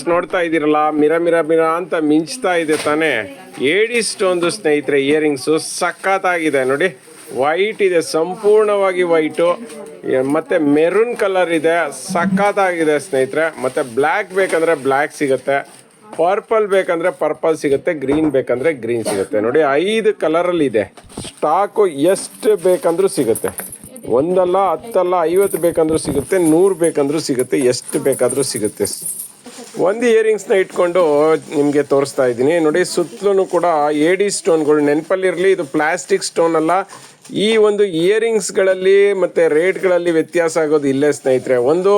ನೋಡ್ತಾ ಇದ್ದೀರಲ್ಲ, ಮಿರ ಮಿರ ಮಿರ ಅಂತ ಮಿಂಚ್ತಾ ಇದೆ ತಾನೆ. ಏಡಿ ಸ್ಟೋನ್ದು ಸ್ನೇಹಿತರೆ ಇಯರಿಂಗ್ಸು ಸಖತ್ತಾಗಿದೆ ನೋಡಿ. ವೈಟ್ ಇದೆ, ಸಂಪೂರ್ಣವಾಗಿ ವೈಟು ಮತ್ತೆ ಮೆರೂನ್ ಕಲರ್ ಇದೆ, ಸಖತ್ತಾಗಿದೆ ಸ್ನೇಹಿತರೆ. ಮತ್ತೆ ಬ್ಲ್ಯಾಕ್ ಬೇಕಂದ್ರೆ ಬ್ಲ್ಯಾಕ್ ಸಿಗುತ್ತೆ. ಪರ್ಪಲ್ ಬೇಕಂದ್ರೆ ಪರ್ಪಲ್ ಸಿಗುತ್ತೆ ಗ್ರೀನ್ ಬೇಕಂದ್ರೆ ಗ್ರೀನ್ ಸಿಗುತ್ತೆ. ನೋಡಿ, ಐದು ಕಲರಲ್ಲಿ ಇದೆ. ಸ್ಟಾಕು ಎಷ್ಟು ಬೇಕಂದ್ರೂ ಸಿಗುತ್ತೆ. ಒಂದಲ್ಲ, ಹತ್ತಲ್ಲ, ಐವತ್ತು ಬೇಕಂದ್ರೂ ಸಿಗುತ್ತೆ, ನೂರು ಬೇಕಂದ್ರೂ ಸಿಗುತ್ತೆ, ಎಷ್ಟು ಬೇಕಾದರೂ ಸಿಗುತ್ತೆ. ಒಂದು ಇಯರಿಂಗ್ಸ್ನ ಇಟ್ಕೊಂಡು ನಿಮಗೆ ತೋರಿಸ್ತಾ ಇದ್ದೀನಿ. ನೋಡಿ, ಸುತ್ತಲೂ ಕೂಡ ಏಡಿ ಸ್ಟೋನ್ಗಳು ನೆನಪಲ್ಲಿರಲಿ, ಇದು ಪ್ಲಾಸ್ಟಿಕ್ ಸ್ಟೋನ್ ಅಲ್ಲ. ಈ ಒಂದು ಇಯರಿಂಗ್ಸ್ಗಳಲ್ಲಿ ಮತ್ತು ರೇಟ್ಗಳಲ್ಲಿ ವ್ಯತ್ಯಾಸ ಆಗೋದು ಇಲ್ಲೇ ಸ್ನೇಹಿತರೆ. ಒಂದು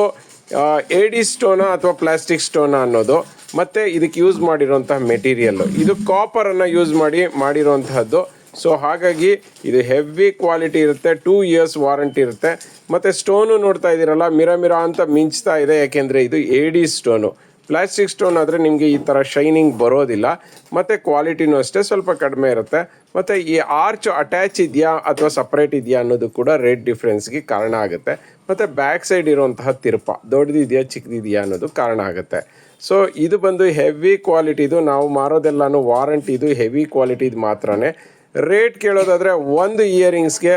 ಏಡಿ ಸ್ಟೋನ ಅಥವಾ ಪ್ಲಾಸ್ಟಿಕ್ ಸ್ಟೋನ ಅನ್ನೋದು. ಮತ್ತು ಇದಕ್ಕೆ ಯೂಸ್ ಮಾಡಿರೋಂತಹ ಮೆಟೀರಿಯಲ್ ಇದು ಕಾಪರನ್ನು ಯೂಸ್ ಮಾಡಿ ಮಾಡಿರೋಂತಹದ್ದು ಸೊ ಹಾಗಾಗಿ ಇದು ಹೆವಿ ಕ್ವಾಲಿಟಿ ಇರುತ್ತೆ ಟೂ ಇಯರ್ಸ್ ವಾರಂಟಿ ಇರುತ್ತೆ. ಮತ್ತು ಸ್ಟೋನು ನೋಡ್ತಾ ಇದ್ದೀರಲ್ಲ ಮಿರ ಮಿರ ಅಂತ ಮಿಂಚ್ತಾ ಇದೆ. ಯಾಕೆಂದರೆ ಇದು ಏಡಿ ಸ್ಟೋನು ಪ್ಲಾಸ್ಟಿಕ್ ಸ್ಟೋನ್ ಆದರೆ ನಿಮಗೆ ಈ ಥರ ಶೈನಿಂಗ್ ಬರೋದಿಲ್ಲ. ಮತ್ತು ಕ್ವಾಲಿಟಿನೂ ಅಷ್ಟೇ ಸ್ವಲ್ಪ ಕಡಿಮೆ ಇರುತ್ತೆ. ಮತ್ತು ಈ ಆರ್ಚ್ ಅಟ್ಯಾಚ್ ಇದೆಯಾ ಅಥವಾ ಸಪ್ರೇಟ್ ಇದೆಯಾ ಅನ್ನೋದು ಕೂಡ ರೇಟ್ ಡಿಫ್ರೆನ್ಸ್ಗೆ ಕಾರಣ ಆಗುತ್ತೆ. ಮತ್ತು ಬ್ಯಾಕ್ ಸೈಡ್ ಇರುವಂತಹ ತಿರುಪ, ದೊಡ್ಡದಿದೆಯಾ ಚಿಕ್ಕದಿದೆಯಾ ಅನ್ನೋದು ಕಾರಣ ಆಗುತ್ತೆ. ಸೊ ಇದು ಬಂದು ಹೆವಿ ಕ್ವಾಲಿಟಿದು ನಾವು ಮಾರೋದೆಲ್ಲನೂ ವಾರಂಟಿದು ಹೆವಿ ಕ್ವಾಲಿಟಿದು ಮಾತ್ರನೇ. ರೇಟ್ ಕೇಳೋದಾದರೆ ಒಂದು ಇಯರಿಂಗ್ಸ್ಗೆ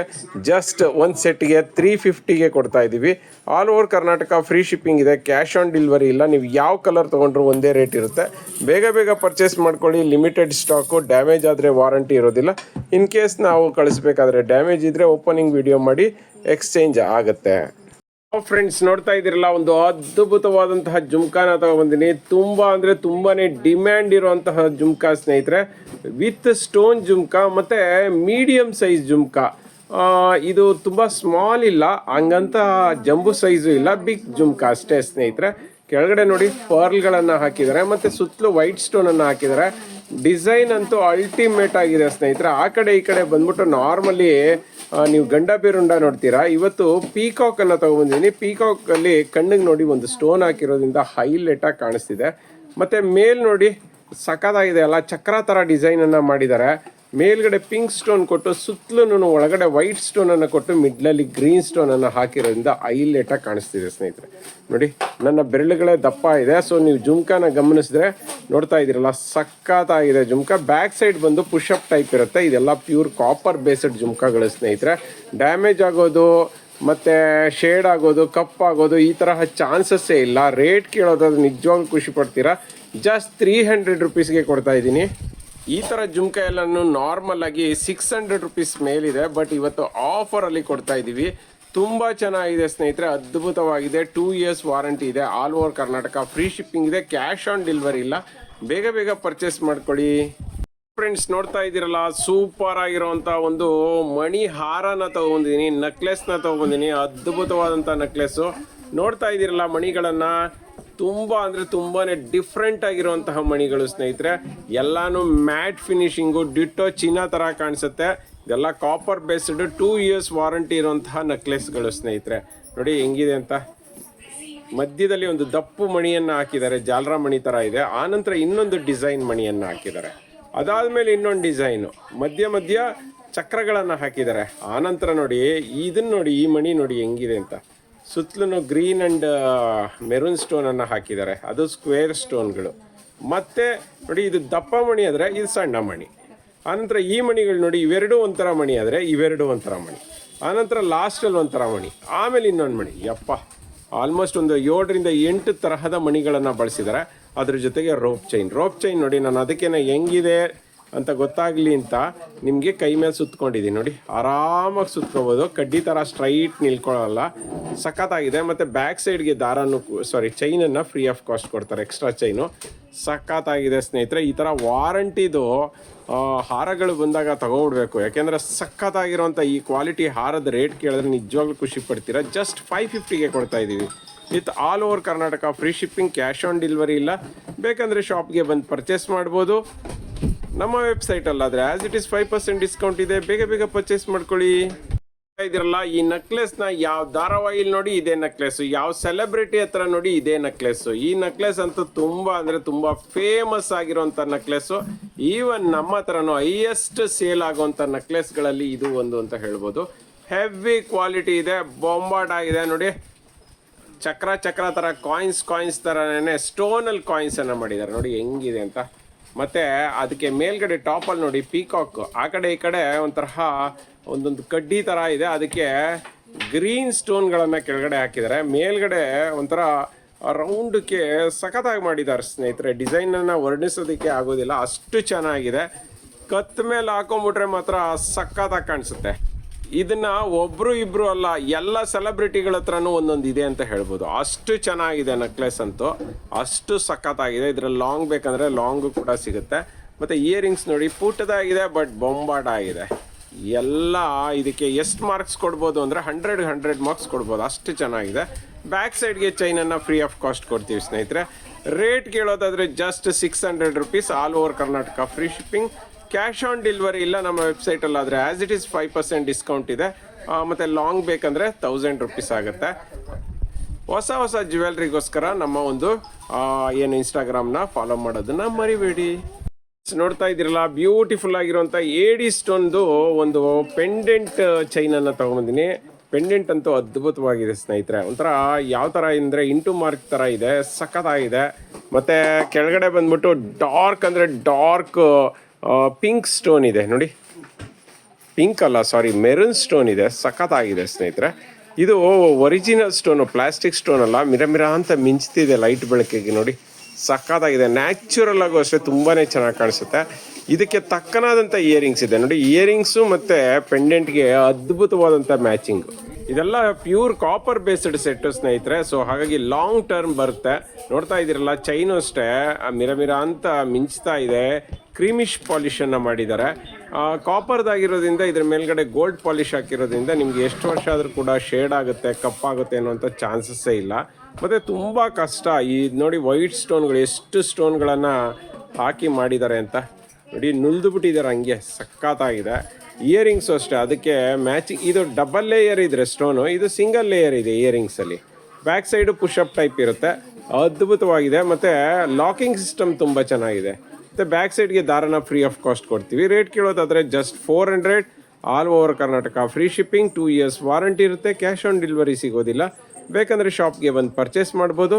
ಜಸ್ಟ್ ಒಂದು ಸೆಟ್ಗೆ ತ್ರೀ ಫಿಫ್ಟಿಗೆ ಕೊಡ್ತಾ ಇದ್ದೀವಿ all over Karnataka free shipping ಇದೆ. ಕ್ಯಾಶ್ ಆನ್ ಡೆಲಿವರಿ ಇಲ್ಲ. ನೀವು ಯಾವ ಕಲರ್ ತೊಗೊಂಡ್ರು ಒಂದೇ ರೇಟ್ ಇರುತ್ತೆ. ಬೇಗ ಬೇಗ ಪರ್ಚೇಸ್ ಮಾಡ್ಕೊಳ್ಳಿ. ಲಿಮಿಟೆಡ್ ಸ್ಟಾಕು ಡ್ಯಾಮೇಜ್ ಆದರೆ ವಾರಂಟಿ ಇರೋದಿಲ್ಲ. ಇನ್ ಕೇಸ್ ನಾವು ಕಳಿಸ್ಬೇಕಾದ್ರೆ ಡ್ಯಾಮೇಜ್ ಇದ್ದರೆ ಓಪನಿಂಗ್ ವಿಡಿಯೋ ಮಾಡಿ ಎಕ್ಸ್ಚೇಂಜ್ ಆಗುತ್ತೆ. ಫ್ರೆಂಡ್ಸ್ ನೋಡ್ತಾ ಇದ್ದೀರಲ್ಲ? ಒಂದು ಅದ್ಭುತವಾದಂತಹ ಜುಮ್ಕಾನ ತಗೊಬಂದಿನಿ. ತುಂಬಾ ಅಂದ್ರೆ ತುಂಬಾನೇ ಡಿಮ್ಯಾಂಡ್ ಇರುವಂತಹ ಜುಮ್ಕಾ ಸ್ನೇಹಿತರೆ. ವಿತ್ ಸ್ಟೋನ್ ಜುಮ್ಕಾ ಮತ್ತೆ ಮೀಡಿಯಂ ಸೈಜ್ ಜುಮ್ಕಾ. ಇದು ತುಂಬಾ ಸ್ಮಾಲ್ ಇಲ್ಲ. ಹಂಗಂತ ಜಂಬು ಸೈಜು ಇಲ್ಲ. ಬಿಗ್ ಜುಮ್ಕಾ ಅಷ್ಟೇ ಸ್ನೇಹಿತರೆ. ಕೆಳಗಡೆ ನೋಡಿ ಪರ್ಲ್ಗಳನ್ನ ಹಾಕಿದ್ದಾರೆ. ಮತ್ತೆ ಸುತ್ತಲೂ ವೈಟ್ ಸ್ಟೋನ್ ಅನ್ನ ಹಾಕಿದ್ದಾರೆ. ಡಿಸೈನ್ ಅಂತೂ ಅಲ್ಟಿಮೇಟ್ ಆಗಿದೆ ಸ್ನೇಹಿತರೆ. ಆ ಕಡೆ ಈ ಕಡೆ ಬಂದ್ಬಿಟ್ಟು ನಾರ್ಮಲಿ ನೀವು ಗಂಡ ಬೇರುಂಡ ನೋಡ್ತೀರಾ? ಇವತ್ತು ಪೀಕಾಕ್ ಅನ್ನ ತಗೊಂಡ್ಬಂದಿದ್ದೀನಿ ಪೀಕಾಕ್ ಅಲ್ಲಿ ಕಣ್ಣಿಗೆ ನೋಡಿ ಒಂದು ಸ್ಟೋನ್ ಹಾಕಿರೋದ್ರಿಂದ ಹೈಲೈಟ್ ಆಗಿ ಕಾಣಿಸ್ತಿದೆ. ಮತ್ತೆ ಮೇಲ್ ನೋಡಿ ಸಖತ್ತಾಗಿದೆ ಅಲ್ಲ, ಚಕ್ರ ತರ ಡಿಸೈನ್ ಅನ್ನ ಮಾಡಿದ್ದಾರೆ. ಮೇಲ್ಗಡೆ ಪಿಂಕ್ ಸ್ಟೋನ್ ಕೊಟ್ಟು ಸುತ್ತಲೂ ಒಳಗಡೆ ವೈಟ್ ಸ್ಟೋನ್ ಅನ್ನು ಕೊಟ್ಟು ಮಿಡ್ಲಲ್ಲಿ ಗ್ರೀನ್ ಸ್ಟೋನ್ ಅನ್ನು ಹಾಕಿರೋದ್ರಿಂದ ಹೈಲೈಟ್ ಆಗಿ ಕಾಣಿಸ್ತಿದೆ ಸ್ನೇಹಿತರೆ. ನೋಡಿ, ನನ್ನ ಬೆರಳುಗಳೇ ದಪ್ಪ ಇದೆ. ಸೊ ನೀವು ಜುಮ್ಕಾನ ಗಮನಿಸಿದ್ರೆ ನೋಡ್ತಾ ಇದ್ದೀರಲ್ಲ, ಸಖತ್ತಾಗಿದೆ ಜುಮ್ಕಾ. ಬ್ಯಾಕ್ ಸೈಡ್ ಬಂದು ಪುಷಪ್ ಟೈಪ್ ಇರುತ್ತೆ. ಇದೆಲ್ಲ ಪ್ಯೂರ್ ಕಾಪರ್ ಬೇಸ್ಡ್ ಜುಮ್ಕಾಗಳು ಸ್ನೇಹಿತರೆ. ಡ್ಯಾಮೇಜ್ ಆಗೋದು, ಮತ್ತೆ ಶೇಡ್ ಆಗೋದು ಕಪ್ ಆಗೋದು, ಈ ತರಹ ಚಾನ್ಸಸ್ಸೇ ಇಲ್ಲ. ರೇಟ್ ಕೇಳೋದಾದ್ರೆ ನಿಜವಾಗ್ಲೂ ಖುಷಿ ಪಡ್ತೀರಾ? ಜಸ್ಟ್ ತ್ರೀ ಹಂಡ್ರೆಡ್ ರುಪೀಸ್ಗೆ ಕೊಡ್ತಾ ಇದ್ದೀನಿ. ಈ ಥರ ಜುಮ್ಕಾ ಎಲ್ಲನೂ ನಾರ್ಮಲ್ ಆಗಿ ಸಿಕ್ಸ್ ಹಂಡ್ರೆಡ್ ರುಪೀಸ್ ಮೇಲಿದೆ ಬಟ್ ಇವತ್ತು ಆಫರಲ್ಲಿ ಕೊಡ್ತಾ ಇದ್ದೀವಿ ತುಂಬ ಚೆನ್ನಾಗಿದೆ ಸ್ನೇಹಿತರೆ, ಅದ್ಭುತವಾಗಿದೆ. ಟೂ ಇಯರ್ಸ್ ವಾರಂಟಿ ಇದೆ all over Karnataka free shipping ಇದೆ ಕ್ಯಾಶ್ ಆನ್ ಡೆಲಿವರಿ ಇಲ್ಲ. ಬೇಗ ಬೇಗ ಪರ್ಚೇಸ್ ಮಾಡ್ಕೊಳ್ಳಿ. ಫ್ರೆಂಡ್ಸ್ ನೋಡ್ತಾ ಇದ್ದೀರಲ್ಲ ಸೂಪರ್ ಆಗಿರುವಂತ ಒಂದು ಮಣಿ ಹಾರನ ತಗೊಂಡಿದ್ದೀನಿ ನೆಕ್ಲೆಸ್ನ ತಗೊಂಡಿದ್ದೀನಿ, ಅದ್ಭುತವಾದಂಥ ನೆಕ್ಲೆಸ್ ನೋಡ್ತಾ ಇದ್ದೀರಲ್ಲ ಮಣಿಗಳನ್ನು. ತುಂಬ ಅಂದರೆ ತುಂಬಾ ಡಿಫ್ರೆಂಟ್ ಆಗಿರುವಂತಹ ಮಣಿಗಳು ಸ್ನೇಹಿತರೆ. ಎಲ್ಲಾನು ಮ್ಯಾಟ್ ಫಿನಿಶಿಂಗು, ಡಿಟ್ಟೋ ಚಿನ್ನ ಥರ ಕಾಣಿಸುತ್ತೆ. ಇದೆಲ್ಲ copper based two years warranty ಇರುವಂತಹ ನೆಕ್ಲೆಸ್ಗಳು ಸ್ನೇಹಿತರೆ. ನೋಡಿ ಹೆಂಗಿದೆ ಅಂತ. ಮಧ್ಯದಲ್ಲಿ ಒಂದು ದಪ್ಪು ಮಣಿಯನ್ನು ಹಾಕಿದ್ದಾರೆ, ಜಾಲರ ಮಣಿ ಥರ ಇದೆ. ಆನಂತರ ಇನ್ನೊಂದು ಡಿಸೈನ್ ಮಣಿಯನ್ನು ಹಾಕಿದ್ದಾರೆ. ಅದಾದಮೇಲೆ ಇನ್ನೊಂದು ಡಿಸೈನು ಮಧ್ಯ ಮಧ್ಯ ಚಕ್ರಗಳನ್ನು ಹಾಕಿದ್ದಾರೆ. ಆನಂತರ ನೋಡಿ, ಇದನ್ನ ನೋಡಿ, ಈ ಮಣಿ ನೋಡಿ ಹೆಂಗಿದೆ ಅಂತ. ಸುತ್ತಲೂ ಗ್ರೀನ್ ಆ್ಯಂಡ್ ಮೆರೂನ್ ಸ್ಟೋನನ್ನು ಹಾಕಿದ್ದಾರೆ. ಅದು ಸ್ಕ್ವೇರ್ ಸ್ಟೋನ್ಗಳು. ಮತ್ತೆ ನೋಡಿ ಇದು ದಪ್ಪ ಮಣಿ ಆದರೆ ಇದು ಸಣ್ಣ ಮಣಿ. ಆನಂತರ ಈ ಮಣಿಗಳು ನೋಡಿ ಇವೆರಡೂ ಒಂಥರ ಮಣಿ ಆದರೆ ಇವೆರಡೂ ಒಂಥರ ಮಣಿ. ಆನಂತರ ಲಾಸ್ಟಲ್ಲಿ ಒಂಥರ ಮಣಿ. ಆಮೇಲೆ ಇನ್ನೊಂದು ಮಣಿ. ಯಪ್ಪ. ಆಲ್ಮೋಸ್ಟ್ ಒಂದು ಏಳರಿಂದ ಎಂಟು ತರಹದ ಮಣಿಗಳನ್ನು ಬಳಸಿದ್ದಾರೆ. ಅದ್ರ ಜೊತೆಗೆ ರೋಪ್ ಚೈನ್ ರೋಪ್ ಚೈನ್ ನೋಡಿ ನಾನು ಅದಕ್ಕೇನೆ ಹೆಂಗಿದೆ ಅಂತ ಗೊತ್ತಾಗಲಿ ಅಂತ ನಿಮಗೆ ಕೈ ಮೇಲೆ ಸುತ್ಕೊಂಡಿದ್ದೀನಿ ನೋಡಿ. ಆರಾಮಾಗಿ ಸುತ್ಕೋಬೋದು. ಕಡ್ಡಿ ಥರ ಸ್ಟ್ರೈಟ್ ನಿಲ್ಕೊಳ್ಳಲ್ಲ. ಸಖತ್ತಾಗಿದೆ. ಮತ್ತು ಬ್ಯಾಕ್ ಸೈಡ್ಗೆ ದಾರನು ಸಾರಿ ಚೈನನ್ನು ಫ್ರೀ ಆಫ್ ಕಾಸ್ಟ್ ಕೊಡ್ತಾರೆ. ಎಕ್ಸ್ಟ್ರಾ ಚೈನು ಸಖತ್ತಾಗಿದೆ ಸ್ನೇಹಿತರೆ. ಈ ಥರ ವಾರಂಟಿದು ಹಾರಗಳು ಬಂದಾಗ ತಗೊಬಿಡ್ಬೇಕು ಯಾಕೆಂದರೆ ಸಖತ್ತಾಗಿರೋಂಥ ಈ ಕ್ವಾಲಿಟಿ ಹಾರದ ರೇಟ್ ಕೇಳಿದ್ರೆ ನಿಜವಾಗ್ಲೂ ಖುಷಿ ಪಡ್ತೀರಾ? ಜಸ್ಟ್ ಫೈವ್ ಫಿಫ್ಟಿಗೆ ಕೊಡ್ತಾ ಇದ್ದೀವಿ with all over Karnataka free shipping cash on delivery ಇಲ್ಲ. ಬೇಕಂದರೆ ಶಾಪ್ಗೆ ಬಂದು ಪರ್ಚೇಸ್ ಮಾಡ್ಬೋದು. ನಮ್ಮ website ಅಲ್ಲಾದ್ರೆ as it is five percent discount ಇದೆ. ಬೇಗ ಬೇಗ ಪರ್ಚೇಸ್ ಮಾಡ್ಕೊಳ್ಳಿ. ಇದಿರಲ್ಲ ಈ ನೆಕ್ಲೆಸ್ನ ಯಾವ ಧಾರಾವಾಹಿಲಿ ನೋಡಿ ಇದೇ ನೆಕ್ಲೆಸ್ ಯಾವ ಸೆಲೆಬ್ರಿಟಿ ಹತ್ರ ನೋಡಿ ಇದೇ ನೆಕ್ಲೆಸ್ ಈ ನೆಕ್ಲೆಸ್ ಅಂತೂ ತುಂಬಾ ಅಂದ್ರೆ ತುಂಬಾ ಫೇಮಸ್ ಆಗಿರುವಂತ ನೆಕ್ಲೆಸ್ ಈವನ್ ನಮ್ಮ ಹತ್ರನೂ ಹೈಯೆಸ್ಟ್ ಸೇಲ್ ಆಗುವಂತ ನೆಕ್ಲೆಸ್ಗಳಲ್ಲಿ ಇದು ಒಂದು ಅಂತ ಹೇಳ್ಬೋದು. ಹೆವಿ ಕ್ವಾಲಿಟಿ ಇದೆ ಬೊಂಬಾಟ್ ಆಗಿದೆ ನೋಡಿ. ಚಕ್ರ ಚಕ್ರ ಥರ ಕಾಯಿನ್ಸ್ ಕಾಯಿನ್ಸ್ ಥರನೇ ಸ್ಟೋನಲ್ಲಿ ಕಾಯಿನ್ಸನ್ನು ಮಾಡಿದ್ದಾರೆ. ನೋಡಿ ಹೆಂಗಿದೆ ಅಂತ. ಮತ್ತು ಅದಕ್ಕೆ ಮೇಲ್ಗಡೆ ಟಾಪಲ್ಲಿ ನೋಡಿ ಪೀಕಾಕ್ ಆ ಕಡೆ ಈ ಕಡೆ ಒಂಥರಹ ಒಂದೊಂದು ಕಡ್ಡಿ ಥರ ಇದೆ. ಅದಕ್ಕೆ ಗ್ರೀನ್ ಸ್ಟೋನ್ಗಳನ್ನು ಕೆಳಗಡೆ ಹಾಕಿದ್ದಾರೆ. ಮೇಲ್ಗಡೆ ಒಂಥರ ರೌಂಡಕ್ಕೆ ಸಖತ್ತಾಗಿ ಮಾಡಿದ್ದಾರೆ ಸ್ನೇಹಿತರೆ. ಡಿಸೈನನ್ನು ವರ್ಣಿಸೋದಕ್ಕೆ ಆಗೋದಿಲ್ಲ. ಅಷ್ಟು ಚೆನ್ನಾಗಿದೆ. ಕತ್ ಮೇಲೆ ಹಾಕೊಂಬಿಟ್ರೆ ಮಾತ್ರ ಸಖತ್ತಾಗಿ ಕಾಣಿಸುತ್ತೆ. ಇದನ್ನ ಒಬ್ರು ಇಬ್ರು ಅಲ್ಲ, ಎಲ್ಲ ಸೆಲೆಬ್ರಿಟಿಗಳ ಹತ್ರನೂ ಒಂದೊಂದು ಇದೆ ಅಂತ ಹೇಳ್ಬೋದು. ಅಷ್ಟು ಚೆನ್ನಾಗಿದೆ ನೆಕ್ಲೆಸ್ ಅಂತೂ, ಅಷ್ಟು ಸಖತ್ತಾಗಿದೆ. ಇದ್ರಲ್ಲಿ ಲಾಂಗ್ ಬೇಕಂದ್ರೆ ಲಾಂಗು ಕೂಡ ಸಿಗುತ್ತೆ. ಮತ್ತೆ ಇಯರಿಂಗ್ಸ್ ನೋಡಿ, ಪುಟ್ಟದಾಗಿದೆ ಬಟ್ ಬೊಂಬಾಟ ಆಗಿದೆ. ಎಲ್ಲ ಇದಕ್ಕೆ ಎಷ್ಟು ಮಾರ್ಕ್ಸ್ ಕೊಡ್ಬೋದು ಅಂದರೆ ಹಂಡ್ರೆಡ್ ಹಂಡ್ರೆಡ್ ಮಾರ್ಕ್ಸ್ ಕೊಡ್ಬೋದು. ಅಷ್ಟು ಚೆನ್ನಾಗಿದೆ. ಬ್ಯಾಕ್ ಸೈಡ್ಗೆ ಚೈನನ್ನು ಫ್ರೀ ಆಫ್ ಕಾಸ್ಟ್ ಕೊಡ್ತೀವಿ ಸ್ನೇಹಿತರೆ. Rate ಕೇಳೋದಾದರೆ just six hundred rupees all over Karnataka free shipping cash on delivery ಇಲ್ಲ ನಮ್ಮ ವೆಬ್ಸೈಟಲ್ಲಿ ಆದರೆ as it is five percent discount ಇದೆ. ಮತ್ತು ಲಾಂಗ್ ಬೇಕಂದರೆ ತೌಸಂಡ್ ರುಪೀಸ್ ಆಗುತ್ತೆ. ಹೊಸ ಹೊಸ ಜ್ಯುವೆಲ್ರಿಗೋಸ್ಕರ ನಮ್ಮ ಒಂದು ಏನು ಇನ್ಸ್ಟಾಗ್ರಾಮ್ನ ಫಾಲೋ ಮಾಡೋದನ್ನ ಮರಿಬೇಡಿ. ನೋಡ್ತಾ ಇದ್ದೀರಲ್ಲ ಬ್ಯೂಟಿಫುಲ್ ಆಗಿರುವಂಥ ಏಡಿ ಸ್ಟೋನ್ದು ಒಂದು ಪೆಂಡೆಂಟ್ ಚೈನನ್ನು ತೊಗೊಂಬಂದಿನಿ. ಪೆಂಡೆಂಟ್ ಅಂತೂ ಅದ್ಭುತವಾಗಿದೆ ಸ್ನೇಹಿತರೆ. ಒಂಥರ ಯಾವ ಥರ ಅಂದರೆ ಇಂಟು ಮಾರ್ಕ್ ಥರ ಇದೆ, ಸಖತ್ತಾಗಿದೆ. ಮತ್ತು ಕೆಳಗಡೆ ಬಂದ್ಬಿಟ್ಟು ಡಾರ್ಕ್ ಅಂದರೆ ಡಾರ್ಕ್ ಪಿಂಕ್ ಸ್ಟೋನ್ ಇದೆ, ನೋಡಿ. ಪಿಂಕ್ ಅಲ್ಲ ಸಾರಿ ಮೆರೂನ್ ಸ್ಟೋನ್ ಇದೆ, ಸಖತ್ತಾಗಿದೆ ಸ್ನೇಹಿತರೆ. ಇದು ಒರಿಜಿನಲ್ ಸ್ಟೋನು ಪ್ಲಾಸ್ಟಿಕ್ ಸ್ಟೋನ್ ಅಲ್ಲ ಮಿರ ಮಿರ ಅಂತ ಮಿಂಚ್ತಿದೆ ಲೈಟ್ ಬೆಳಕಿಗೆ, ನೋಡಿ. ಸಖತ್ತಾಗಿದೆ ನ್ಯಾಚುರಲ್ ಆಗೋ ಅಷ್ಟೇ ತುಂಬಾ ಚೆನ್ನಾಗಿ ಕಾಣಿಸುತ್ತೆ. ಇದಕ್ಕೆ ತಕ್ಕನಾದಂಥ ಇಯರಿಂಗ್ಸ್ ಇದೆ, ನೋಡಿ. ಇಯರಿಂಗ್ಸು ಮತ್ತು ಪೆಂಡೆಂಟ್ಗೆ ಅದ್ಭುತವಾದಂಥ ಮ್ಯಾಚಿಂಗ್ ಇದೆಲ್ಲ ಪ್ಯೂರ್ ಕಾಪರ್ ಬೇಸ್ಡ್ ಸೆಟ್ಟು ಸ್ನೇಹಿತರೆ. ಸೊ ಹಾಗಾಗಿ ಲಾಂಗ್ ಟರ್ಮ್ ಬರುತ್ತೆ. ನೋಡ್ತಾ ಇದ್ದೀರಲ್ಲ ಚೈನು ಅಷ್ಟೇ. ಮಿರ ಮಿರ ಅಂತ ಮಿಂಚ್ತಾ ಇದೆ. ಕ್ರೀಮಿಶ್ ಪಾಲಿಶನ್ನು ಮಾಡಿದ್ದಾರೆ. ಕಾಪರ್ದಾಗಿರೋದ್ರಿಂದ ಇದ್ರ ಮೇಲ್ಗಡೆ ಗೋಲ್ಡ್ ಪಾಲಿಶ್ ಹಾಕಿರೋದ್ರಿಂದ ನಿಮ್ಗೆ ಎಷ್ಟು ವರ್ಷ ಆದರೂ ಕೂಡ ಶೇಡ್ ಆಗುತ್ತೆ ಕಪ್ಪಾಗುತ್ತೆ ಅನ್ನೋಂಥ ಚಾನ್ಸಸ್ಸೇ ಇಲ್ಲ. ಮತ್ತು ತುಂಬ ಕಷ್ಟ. ಈ ನೋಡಿ ವೈಟ್ ಸ್ಟೋನ್ಗಳು ಎಷ್ಟು ಸ್ಟೋನ್ಗಳನ್ನು ಹಾಕಿ ಮಾಡಿದ್ದಾರೆ ಅಂತ. ನೋಡಿ ನುಲ್ದು ಬಿಟ್ಟಿದ್ದಾರೆ ಹಂಗೆ, ಸಖತ್ತಾಗಿದೆ. ಇಯರಿಂಗ್ಸು ಅಷ್ಟೇ, ಅದಕ್ಕೆ ಮ್ಯಾಚಿಂಗ್ ಇದು ಡಬಲ್ ಲೇಯರ್ ಇದ್ರೆ ಸ್ಟೋನು ಇದು ಸಿಂಗಲ್ ಲೇಯರ್ ಇದೆ ಇಯರಿಂಗ್ಸಲ್ಲಿ back side push up type ಇರುತ್ತೆ. ಅದ್ಭುತವಾಗಿದೆ. ಮತ್ತು ಲಾಕಿಂಗ್ ಸಿಸ್ಟಮ್ ತುಂಬ ಚೆನ್ನಾಗಿದೆ. ಮತ್ತು ಬ್ಯಾಕ್ ಸೈಡ್ಗೆ ದಾರನ ಫ್ರೀ ಆಫ್ ಕಾಸ್ಟ್ ಕೊಡ್ತೀವಿ. Rate ಕೇಳೋದಾದರೆ just four hundred all over Karnataka free shipping two years warranty ಇರುತ್ತೆ. ಕ್ಯಾಶ್ ಆನ್ ಡೆಲಿವರಿ ಸಿಗೋದಿಲ್ಲ. ಬೇಕಂದರೆ ಶಾಪ್ಗೆ ಬಂದು ಪರ್ಚೇಸ್ ಮಾಡ್ಬೋದು.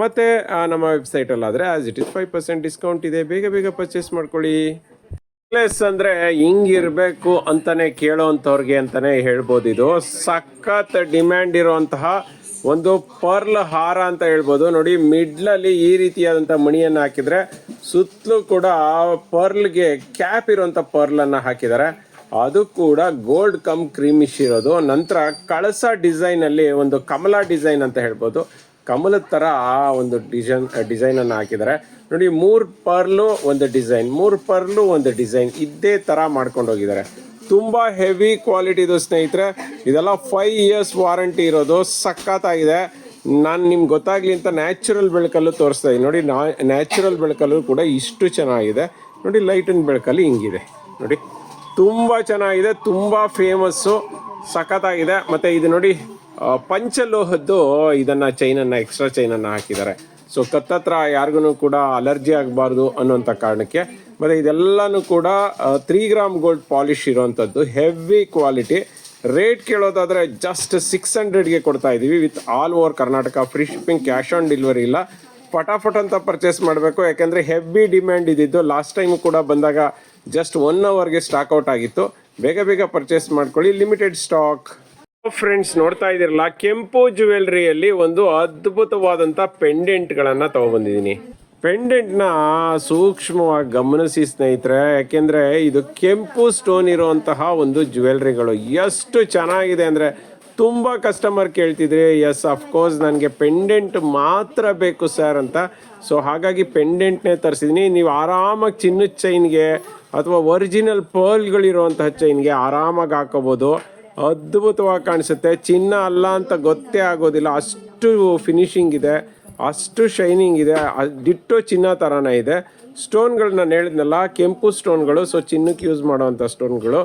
ಮತ್ತು ನಮ್ಮ ವೆಬ್ಸೈಟಲ್ಲಾದರೆ as it is five percent discount ಇದೆ. ಬೇಗ ಬೇಗ ಪರ್ಚೇಸ್ ಮಾಡ್ಕೊಳ್ಳಿ. ನೆಕ್ಲೆಸ್ ಅಂದರೆ ಹಿಂಗಿರಬೇಕು ಅಂತಾನೆ ಕೇಳೋವಂಥವ್ರಿಗೆ ಅಂತಾನೆ ಹೇಳ್ಬೋದು ಇದು. ಸಖತ್ ಡಿಮ್ಯಾಂಡ್ ಇರುವಂತಹ ಒಂದು ಪರ್ಲ್ ಹಾರ ಅಂತ ಹೇಳ್ಬೋದು. ನೋಡಿ, ಮಿಡ್ಲಲ್ಲಿ ಈ ರೀತಿಯಾದಂಥ ಮಣಿಯನ್ನು ಹಾಕಿದರೆ ಸುತ್ತಲೂ ಕೂಡ ಪರ್ಲ್ಗೆ ಕ್ಯಾಪ್ ಇರುವಂಥ ಪರ್ಲನ್ನು ಹಾಕಿದ್ದಾರೆ. ಅದು ಕೂಡ ಗೋಲ್ಡ್ ಕಮ್ ಕ್ರೀಮಿಶ್ ಇರೋದು. ನಂತರ ಕಳಸ ಡಿಸೈನಲ್ಲಿ ಒಂದು ಕಮಲ ಡಿಸೈನ್ ಅಂತ ಹೇಳ್ಬೋದು. ಕಮಲದ ಥರ ಆ ಒಂದು ಡಿಸೈನ್ ಡಿಸೈನನ್ನು ಹಾಕಿದ್ದಾರೆ. ನೋಡಿ, ಮೂರು ಪರ್ಲು ಒಂದು ಡಿಸೈನ್, ಮೂರು ಪರ್ಲು ಒಂದು ಡಿಸೈನ್ ಇದೇ ಥರ ಮಾಡ್ಕೊಂಡು ಹೋಗಿದ್ದಾರೆ ತುಂಬ ಹೆವಿ ಕ್ವಾಲಿಟಿದು ಸ್ನೇಹಿತರೆ. ಇದೆಲ್ಲ ಫೈವ್ ಇಯರ್ಸ್ ವಾರಂಟಿ ಇರೋದು. ಸಖತ್ತಾಗಿದೆ. ನಾನು ನಿಮ್ಗೆ ಗೊತ್ತಾಗ್ಲಿ ಅಂತ ನ್ಯಾಚುರಲ್ ಬೆಳಕಲ್ಲೂ ತೋರಿಸ್ತಾ ಇದ್ದೀನಿ ನೋಡಿ, ನಾ ನ್ಯಾಚುರಲ್ ಬೆಳಕಲ್ಲೂ ಕೂಡ ಇಷ್ಟು ಚೆನ್ನಾಗಿದೆ. ನೋಡಿ ಲೈಟಿನ ಬೆಳಕಲ್ಲಿ ಹಿಂಗಿದೆ. ನೋಡಿ, ತುಂಬ ಚೆನ್ನಾಗಿದೆ, ತುಂಬ ಫೇಮಸ್ಸು ಸಖತ್ತಾಗಿದೆ. ಮತ್ತು ಇದು ನೋಡಿ ಪಂಚಲೋಹದ್ದು ಇದನ್ನು ಚೈನನ್ನು ಎಕ್ಸ್ಟ್ರಾ ಚೈನನ್ನು ಹಾಕಿದ್ದಾರೆ. ಸೊ ತತ್ತತ್ರ ಯಾರಿಗೂ ಕೂಡ ಅಲರ್ಜಿ ಆಗಬಾರ್ದು ಅನ್ನೋಂಥ ಕಾರಣಕ್ಕೆ, ಮತ್ತು ಇದೆಲ್ಲನೂ ಕೂಡ ತ್ರೀ ಗ್ರಾಮ್ ಗೋಲ್ಡ್ ಪಾಲಿಶ್ ಇರೋವಂಥದ್ದು ಹೆವಿ ಕ್ವಾಲಿಟಿ ರೇಟ್ ಕೇಳೋದಾದರೆ ಜಸ್ಟ್ ಸಿಕ್ಸ್ ಹಂಡ್ರೆಡ್ಗೆ ಕೊಡ್ತಾ ಇದ್ದೀವಿ with all over Karnataka free shipping cash on delivery ಇಲ್ಲ. ಫಟಾಫಟ್ ಅಂತ ಪರ್ಚೇಸ್ ಮಾಡಬೇಕು, ಯಾಕೆಂದರೆ ಹೆವಿ ಡಿಮ್ಯಾಂಡ್ ಇದ್ದಿದ್ದು ಲಾಸ್ಟ್ ಟೈಮ್ ಕೂಡ ಬಂದಾಗ ಜಸ್ಟ್ ಒನ್ ಅವರ್ಗೆ ಸ್ಟಾಕ್ ಔಟ್ ಆಗಿತ್ತು. ಬೇಗ ಬೇಗ ಪರ್ಚೇಸ್ ಮಾಡ್ಕೊಳ್ಳಿ ಲಿಮಿಟೆಡ್ ಸ್ಟಾಕ್ ಫ್ರೆಂಡ್ಸ್ ನೋಡ್ತಾ ಇದ್ದೀರಲ್ಲ, ಕೆಂಪು ಜ್ಯುವೆಲ್ರಿಯಲ್ಲಿ ಒಂದು ಅದ್ಭುತವಾದಂಥ ಪೆಂಡೆಂಟ್ಗಳನ್ನು ತಗೊಬಂದಿದ್ದೀನಿ. ಪೆಂಡೆಂಟ್ನ ಸೂಕ್ಷ್ಮವಾಗಿ ಗಮನಿಸಿ ಸ್ನೇಹಿತರೆ, ಯಾಕೆಂದರೆ ಇದು ಕೆಂಪು ಸ್ಟೋನ್ ಇರುವಂತಹ ಒಂದು ಜ್ಯುವೆಲ್ರಿಗಳು ಎಷ್ಟು ಚೆನ್ನಾಗಿದೆ ಅಂದರೆ ತುಂಬ ಕಸ್ಟಮರ್ ಕೇಳ್ತಿದ್ರೆ ಎಸ್ ಅಫ್ಕೋರ್ಸ್ ನನಗೆ ಪೆಂಡೆಂಟ್ ಮಾತ್ರ ಬೇಕು ಸರ್ ಅಂತ. ಸೊ ಹಾಗಾಗಿ ಪೆಂಡೆಂಟ್ನೇ ತರಿಸಿದ್ದೀನಿ ನೀವು ಆರಾಮಾಗಿ ಚಿನ್ನದ ಚೈನ್ಗೆ ಅಥವಾ ಒರಿಜಿನಲ್ ಪರ್ಲ್ಗಳಿರುವಂತಹ ಚೈನ್ಗೆ ಆರಾಮಾಗಿ ಹಾಕೋಬೋದು. ಅದ್ಭುತವಾಗಿ ಕಾಣಿಸುತ್ತೆ. ಚಿನ್ನ ಅಲ್ಲ ಅಂತ ಗೊತ್ತೇ ಆಗೋದಿಲ್ಲ. ಅಷ್ಟು ಫಿನಿಶಿಂಗ್ ಇದೆ, ಅಷ್ಟು ಶೈನಿಂಗ್ ಇದೆ ಡಿಟ್ಟೋ ಚಿನ್ನ ಥರನೇ ಇದೆ. ಸ್ಟೋನ್ಗಳು ನಾನು ಹೇಳಿದ್ನಲ್ಲ, ಕೆಂಪು ಸ್ಟೋನ್ಗಳು ಸೊ ಚಿನ್ನಕ್ಕೆ ಯೂಸ್ ಮಾಡುವಂಥ ಸ್ಟೋನ್ಗಳು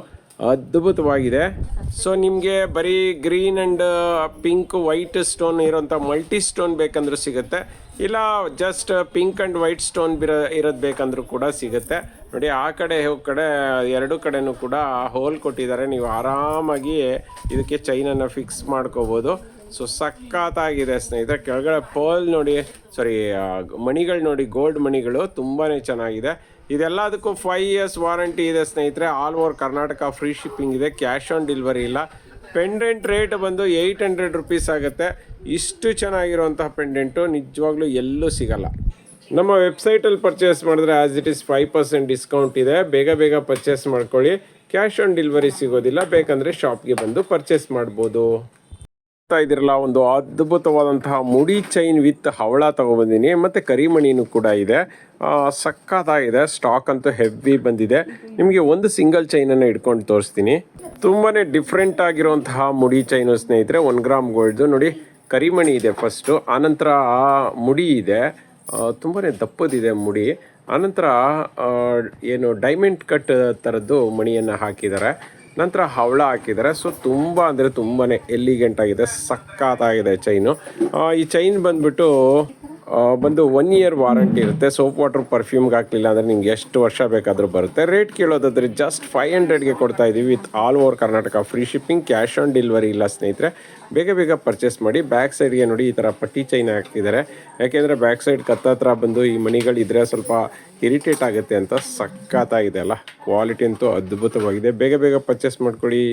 ಅದ್ಭುತವಾಗಿದೆ. ಸೊ ನಿಮಗೆ ಬರೀ green and pink white stone ಇರೋಂಥ ಮಲ್ಟಿ ಸ್ಟೋನ್ ಬೇಕಂದ್ರೆ ಸಿಗುತ್ತೆ. ಇಲ್ಲ just pink and white stone ಬಿರ, ಇರೋದು ಬೇಕಂದ್ರೂ ಕೂಡ ಸಿಗುತ್ತೆ. ನೋಡಿ, ಆ ಕಡೆ ಕಡೆ, ಎರಡು ಕಡೆನೂ ಕೂಡ ಹೋಲ್ ಕೊಟ್ಟಿದ್ದಾರೆ. ನೀವು ಆರಾಮಾಗಿ ಇದಕ್ಕೆ ಚೈನನ್ನು ಫಿಕ್ಸ್ ಮಾಡ್ಕೋಬೋದು. ಸೊ ಸಖತ್ತಾಗಿದೆ ಸ್ನೇಹಿತರೆ. ಕೆಳಗಡೆ ಪರ್ಲ್ ನೋಡಿ ಸಾರಿ ಮಣಿಗಳು ನೋಡಿ ಗೋಲ್ಡ್ ಮಣಿಗಳು ತುಂಬಾ ಚೆನ್ನಾಗಿದೆ. ಇದೆಲ್ಲದಕ್ಕೂ ಫೈವ್ ಇಯರ್ಸ್ ವಾರಂಟಿ ಇದೆ ಸ್ನೇಹಿತರೆ. All over Karnataka free shipping ಇದೆ. ಕ್ಯಾಶ್ ಆನ್ ಡೆಲಿವರಿ ಇಲ್ಲ. ಪೆಂಡೆಂಟ್ ರೇಟ್ ಬಂದು ಏಯ್ಟ್ ಹಂಡ್ರೆಡ್ ರುಪೀಸ್ ಆಗುತ್ತೆ. ಇಷ್ಟು ಚೆನ್ನಾಗಿರುವಂತಹ ಪೆಂಡೆಂಟು ನಿಜವಾಗ್ಲೂ ಎಲ್ಲೂ ಸಿಗಲ್ಲ. ನಮ್ಮ ವೆಬ್ಸೈಟಲ್ಲಿ ಪರ್ಚೇಸ್ ಮಾಡಿದ್ರೆ as it is five percent discount ಇದೆ. ಬೇಗ ಬೇಗ ಪರ್ಚೇಸ್ ಮಾಡ್ಕೊಳ್ಳಿ. ಕ್ಯಾಶ್ ಆನ್ ಡೆಲಿವರಿ ಸಿಗೋದಿಲ್ಲ. ಬೇಕಂದರೆ ಶಾಪ್ಗೆ ಬಂದು ಪರ್ಚೇಸ್ ಮಾಡ್ಬೋದು. ಇದಿರಲ್ಲ, ಒಂದು ಅದ್ಭುತವಾದಂತಹ ಮುಡಿ ಚೈನ್ ವಿತ್ ಹವಳ ತಗೊಬಂದಿನಿ. ಮತ್ತು ಕರಿಮಣಿನೂ ಕೂಡ ಇದೆ. ಸಕ್ಕತ್ತಾಗಿದೆ. ಸ್ಟಾಕ್ ಅಂತೂ ಹೆವಿ ಬಂದಿದೆ. ನಿಮಗೆ ಒಂದು ಸಿಂಗಲ್ ಚೈನನ್ನು ಇಟ್ಕೊಂಡು ತೋರಿಸ್ತೀನಿ. ತುಂಬಾ ಡಿಫ್ರೆಂಟ್ ಆಗಿರುವಂತಹ ಮುಡಿ ಚೈನು ಸ್ನೇಹಿತರೆ ಒನ್ ಗ್ರಾಮ್ ಗೋಲ್ಡ್ದು ನೋಡಿ ಕರಿಮಣಿ ಇದೆ ಫಸ್ಟು ಆನಂತರ ಆ ಮುಡಿ ಇದೆ. ತುಂಬಾ ದಪ್ಪದಿದೆ ಮುಡಿ. ಆನಂತರ ಏನು ಡೈಮಂಡ್ ಕಟ್ ಥರದ್ದು ಮಣಿಯನ್ನು ಹಾಕಿದ್ದಾರೆ. ನಂತರ ಹವಳ ಹಾಕಿದ್ದಾರೆ. ಸೊ ತುಂಬ ಅಂದರೆ ತುಂಬಾ ಎಲಿಗೆಂಟ್ ಆಗಿದೆ, ಸಖತ್ತಾಗಿದೆ ಚೈನು ಈ ಚೈನ್ ಬಂದ್ಬಿಟ್ಟು ಬಂದು ಒನ್ ಇಯರ್ ವಾರಂಟಿ ಇರುತ್ತೆ. ಸೋಪ್ ವಾಟರ್ ಪರ್ಫ್ಯೂಮ್ಗೆ ಹಾಕಲಿಲ್ಲ ಅಂದರೆ ನಿಮ್ಗೆ ಎಷ್ಟು ವರ್ಷ ಬೇಕಾದರೂ ಬರುತ್ತೆ. ರೇಟ್ ಕೇಳೋದಾದ್ರೆ ಜಸ್ಟ್ ಫೈವ್ ಹಂಡ್ರೆಡ್ಗೆ ಕೊಡ್ತಾ ಇದ್ದೀವಿ with all over Karnataka free shipping cash on delivery ಇಲ್ಲ ಸ್ನೇಹಿತರೆ. ಬೇಗ ಬೇಗ ಪರ್ಚೇಸ್ ಮಾಡಿ ಬ್ಯಾಕ್ ಸೈಡ್ಗೆ ನೋಡಿ ಈ ಥರ ಪಟ್ಟಿ ಚೈನ್ ಹಾಕಿದ್ದಾರೆ ಯಾಕೆಂದರೆ ಬ್ಯಾಕ್ ಸೈಡ್ ಕತ್ತತ್ರ ಬಂದು ಈ ಮಣಿಗಳಿದ್ರೆ ಸ್ವಲ್ಪ ಇರಿಟೇಟ್ ಆಗುತ್ತೆ ಅಂತ ಸಖತ್ತಾಗಿದೆ ಅಲ್ಲ. ಕ್ವಾಲಿಟಿ ಅಂತೂ ಅದ್ಭುತವಾಗಿದೆ. ಬೇಗ ಬೇಗ ಪರ್ಚೇಸ್ ಮಾಡ್ಕೊಳ್ಳಿ.